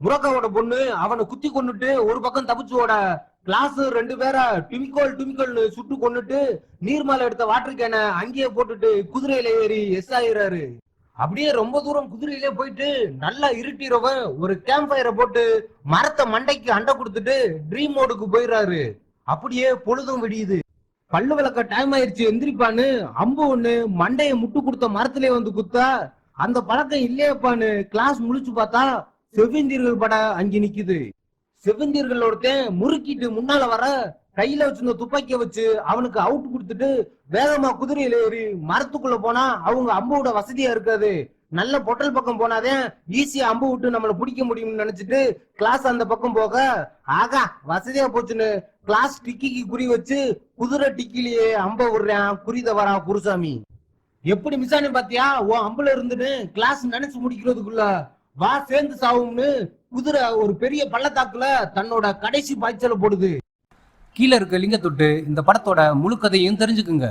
முரக்காவோட பொண்ணு அவனை குத்தி கொன்னுட்டு ஒரு பக்கம் தப்பிச்சுவோட கிளாஸ் ரெண்டு பேரை டுமிக்கோல் டுமிக்கோல்னு சுட்டு கொன்னுட்டு நீர்மலை எடுத்த வாட்டர் கேனை அங்கேயே போட்டுட்டு குதிரையில ஏறி எஸ் ஆயிடுறாரு அப்படியே ரொம்ப தூரம் குதிரையிலே போயிட்டு நல்லா இருட்டிறவன் ஒரு கேம்ப் ஃபயரை போட்டு மரத்தை மண்டைக்கு அண்டை கொடுத்துட்டு ட்ரீம் மோடுக்கு போயிடுறாரு அப்படியே பொழுதும் விடியுது. பல்லு விளக்க டைம் ஆயிடுச்சு எந்திரிப்பான்னு அம்பு ஒண்ணு மண்டையை முட்டு கொடுத்த மரத்திலே வந்து குத்தா அந்த பழக்கம் இல்லையப்பான்னு கிளாஸ் முழிச்சு பார்த்தா செவ்வந்தியர்கள் பட அங்க நிக்குது. செவ்வந்தீர்கள் ஒருத்தன் முறுக்கிட்டு முன்னால வர கையில வச்சிருந்த துப்பாக்கிய வச்சு அவனுக்கு அவுட் கொடுத்துட்டு வேகமா குதிரையில ஏறி மரத்துக்குள்ள போனா அவங்க அம்போட வசதியா இருக்காது. நல்ல பொட்டல் பக்கம் போனாதான் ஈஸியா அம்பு விட்டு நம்மள பிடிக்க முடியும்னு நினைச்சிட்டு கிளாஸ் அந்த பக்கம் போக ஆகா வசதியா போச்சுன்னு கிளாஸ் டிக்கிக்கு குறி வச்சு குதிரை டிக்கிலேயே அம்ப விடுறான். குறித வரா குருசாமி? எப்படி மிஸ் பாத்தியா? உன் அம்புல இருந்துன்னு கிளாஸ் நினைச்சு முடிக்கிறதுக்குள்ள வா சேர்ந்து சாவும்னு குதிரை ஒரு பெரிய பள்ளத்தாக்குல தன்னோட கடைசி பாய்ச்சல போடுது. கீழே இருக்க லிங்க தொட்டு இந்த படத்தோட முழு கதையும் தெரிஞ்சுக்குங்க.